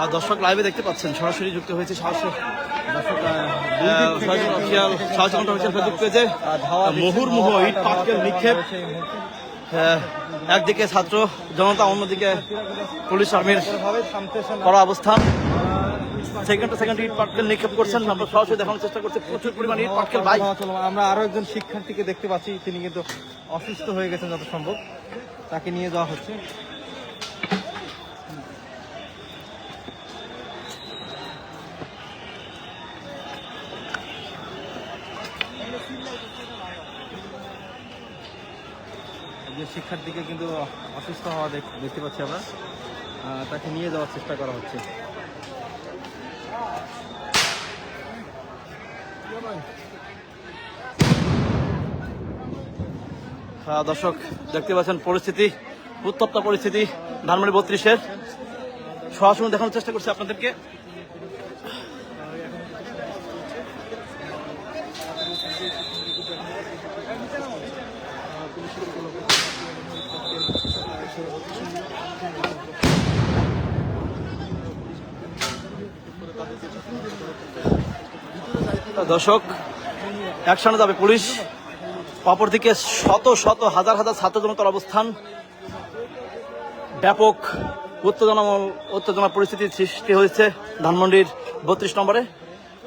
আর দর্শক লাইভে দেখতে পাচ্ছেন সরাসরি যুক্ত হয়েছে সরাসরি ফেসবুক পেজে। মুহুর্মুহ ইট পাটকেল নিক্ষেপ। আহ, একদিকে ছাত্র জনতা অন্যদিকে পুলিশ আর্মির। করা অবস্থান সেকেন্ড সেকেন্ড ইট পাটকেল নিক্ষেপ করছেন আমরা সরাসরি দেখানোর চেষ্টা করছি প্রচুর পরিমাণ ইট পাটকেল বাইক আমরা আরও একজন শিক্ষার্থীকে দেখতে পাচ্ছি তিনি কিন্তু অসুস্থ হয়ে গেছেন যত সম্ভব। তাকে নিয়ে যাওয়া হচ্ছে। যে শিক্ষার্থীকে কিন্তু অসুস্থ হওয়া দেখ- দেখতে পাচ্ছি আমরা। তাকে নিয়ে যাওয়ার চেষ্টা করা হচ্ছে। দর্শক, দেখতে পাচ্ছেন পরিস্থিতি, উত্তপ্ত পরিস্থিতি, ধানমন্ডি বত্রিশের। সরাসরি দেখানোর চেষ্টা করছি আপনাদেরকে। দর্শক, একসাথে যাবে পুলিশ। অপরদিকে শত শত, হাজার হাজার ছাত্র জনতার অবস্থান। ব্যাপক উত্তেজনামূল উত্তেজনা পরিস্থিতির সৃষ্টি হয়েছে ধানমন্ডির বত্রিশ নম্বরে।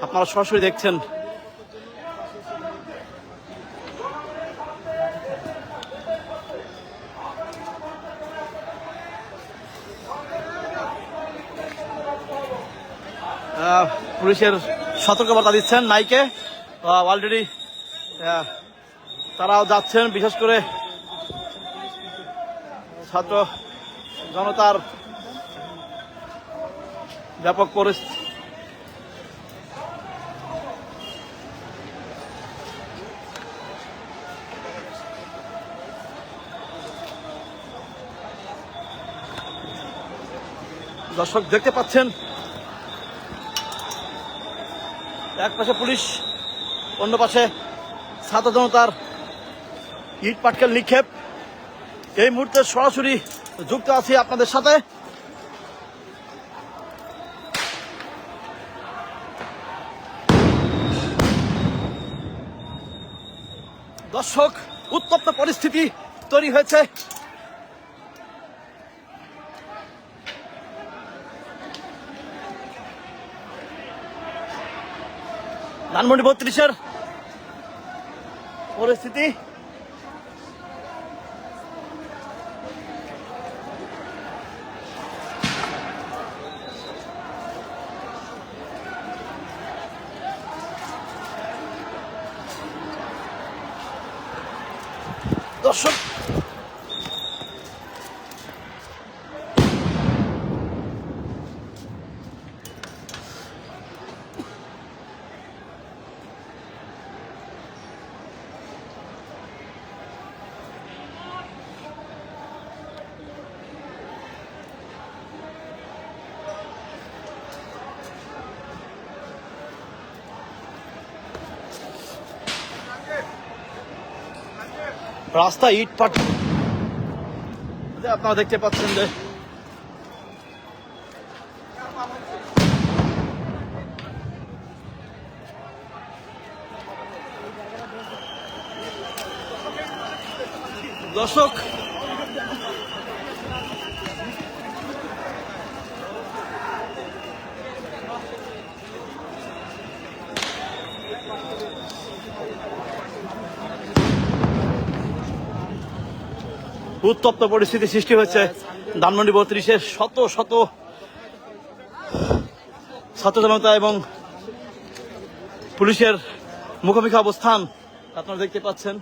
আপনারা সরাসরি দেখছেন পুলিশের সতর্কবার্তা দিচ্ছেন নাইকে। অলরেডি তারাও যাচ্ছেন, বিশেষ করে ছাত্র জনতার ব্যাপক পরিস্থিতি দর্শক দেখতে পাচ্ছেন এক পাশে পুলিশ অন্য পাশে ছাত্র জনতার ইট পাটকেল নিক্ষেপ। এই মুহূর্তে সরাসরি যুক্ত আছি আপনাদের সাথে। দর্শক, উত্তপ্ত পরিস্থিতি তৈরি হয়েছে। ধানমন্ডি বত্রিশের পরিস্থিতি। দর্শক রাস্তা ইট পাট। আপনারা দেখতে পাচ্ছেন যে দর্শক উত্তপ্ত পরিস্থিতি সৃষ্টি হয়েছে। ধানমন্ডি বত্রিশে শত শত ছাত্র জনতা এবং পুলিশের মুখোমুখি অবস্থান আপনারা দেখতে পাচ্ছেন।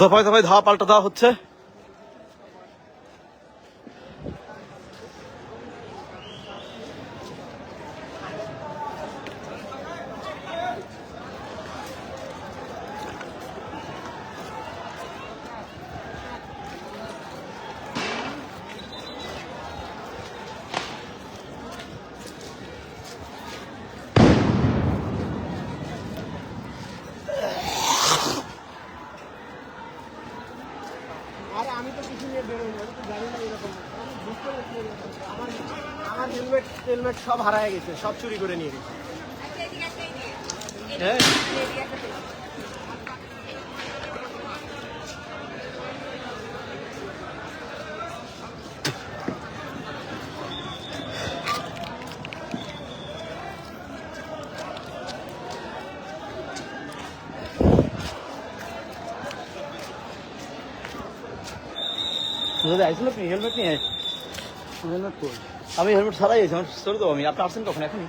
দফায় দফায় ধাওয়া পাল্টা দেওয়া হচ্ছে। হেলমেট সব হারায় গেছে সব চুরি করে নিয়ে গেছে। হ্যাঁ। হেলমেট নিয়ে হেলমেট কই আমি হেলমেট ছাড়াই আছি আমার সরে দেবো আমি। আপনি আসছেন কখন? এখনই।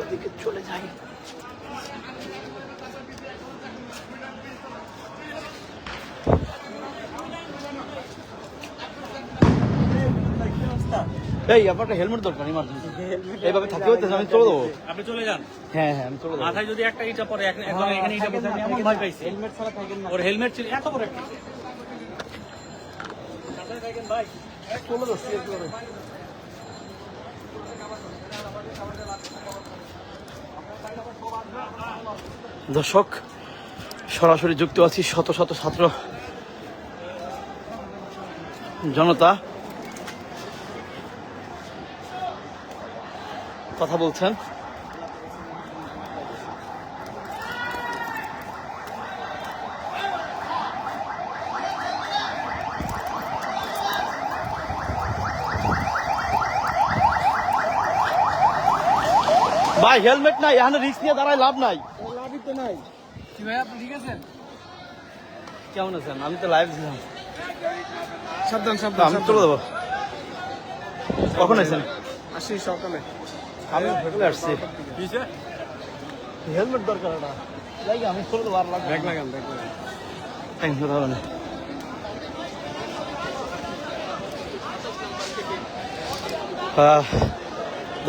ওদিকে চলে যাই। এই আপনার হেলমেট দরকার ইমার্জেন্সি এইভাবে থাকতে হইতেছে আমি চলে দেবো। আপনি চলে যান। হ্যাঁ হ্যাঁ আমি চলে মাথায় যদি একটা ইটা পরে এখন এখন এখানে ইটা আমি এমন ভয় পাইছি। হেলমেট ছাড়া থাকেন না। ওর হেলমেট ছিল এত বড় একটা চলে যাচ্ছি একেবারে। দর্শক সরাসরি যুক্ত আছি শত শত ছাত্র জনতা। কথা বলছেন? ভাই হেলমেট নাই এখানে রিস্ক নিয়ে দাঁড়ায় লাভ নাই। লাভই তো নাই। কেমন আছেন? আমি তো লাইভ ছিলাম। সাবধান তো আমি চলে দেবো। কখন আছেন? আসি সকালে। আমি ঘুরে আসছি। হেলমেট দরকার এটা। যাই আমি চলে বার লাগবে ব্যাগ লাগান ব্যাগ টেনশন হবে না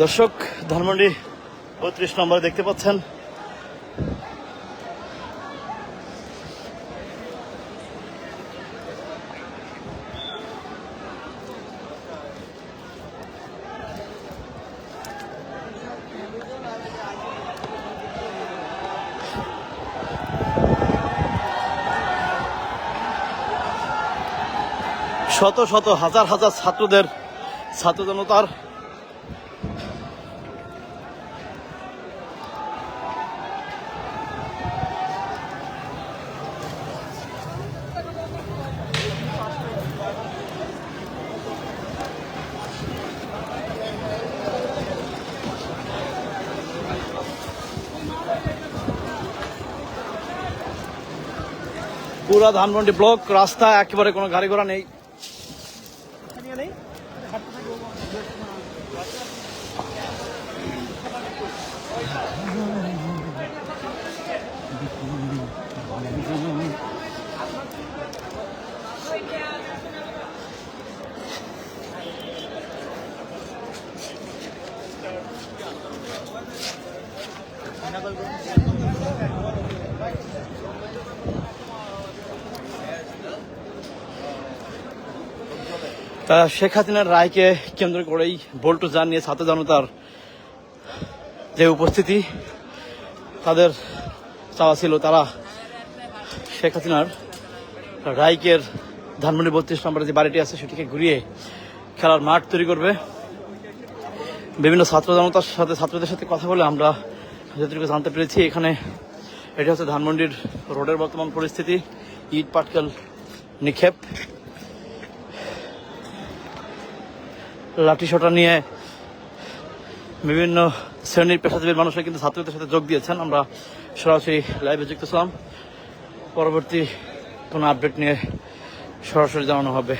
দর্শক ধানমন্ডি বত্রিশ নম্বরে দেখতে পাচ্ছেন। শত শত হাজার হাজার ছাত্রদের ছাত্র জনতার পুরা ধানমন্ডি ব্লক, রাস্তা, একেবারে কোনো গাড়ি ঘোড়া নেই। তা শেখ হাসিনার রায়কে কেন্দ্র করেই বল্টু যান নিয়ে ছাত্র জনতার যে উপস্থিতি, তাদের চাওয়া ছিল তারা শেখ হাসিনার রায়কের ধানমন্ডি বত্রিশ নম্বরে যে বাড়িটি আছে সেটিকে ঘুরিয়ে খেলার মাঠ তৈরি করবে। বিভিন্ন ছাত্র জনতার সাথে, ছাত্রদের সাথে কথা বলে আমরা যতটুকু জানতে পেরেছি, এখানে এটা হচ্ছে ধানমন্ডির রোডের বর্তমান পরিস্থিতি। ইট পাটকেল নিক্ষেপ। লাঠি সোটা নিয়ে বিভিন্ন শ্রেণির পেশাজীবীর মানুষরা কিন্তু ছাত্রদের সাথে যোগ দিয়েছেন। আমরা সরাসরি লাইভে যুক্ত ছিলাম। পরবর্তী কোনো আপডেট নিয়ে সরাসরি জানানো হবে।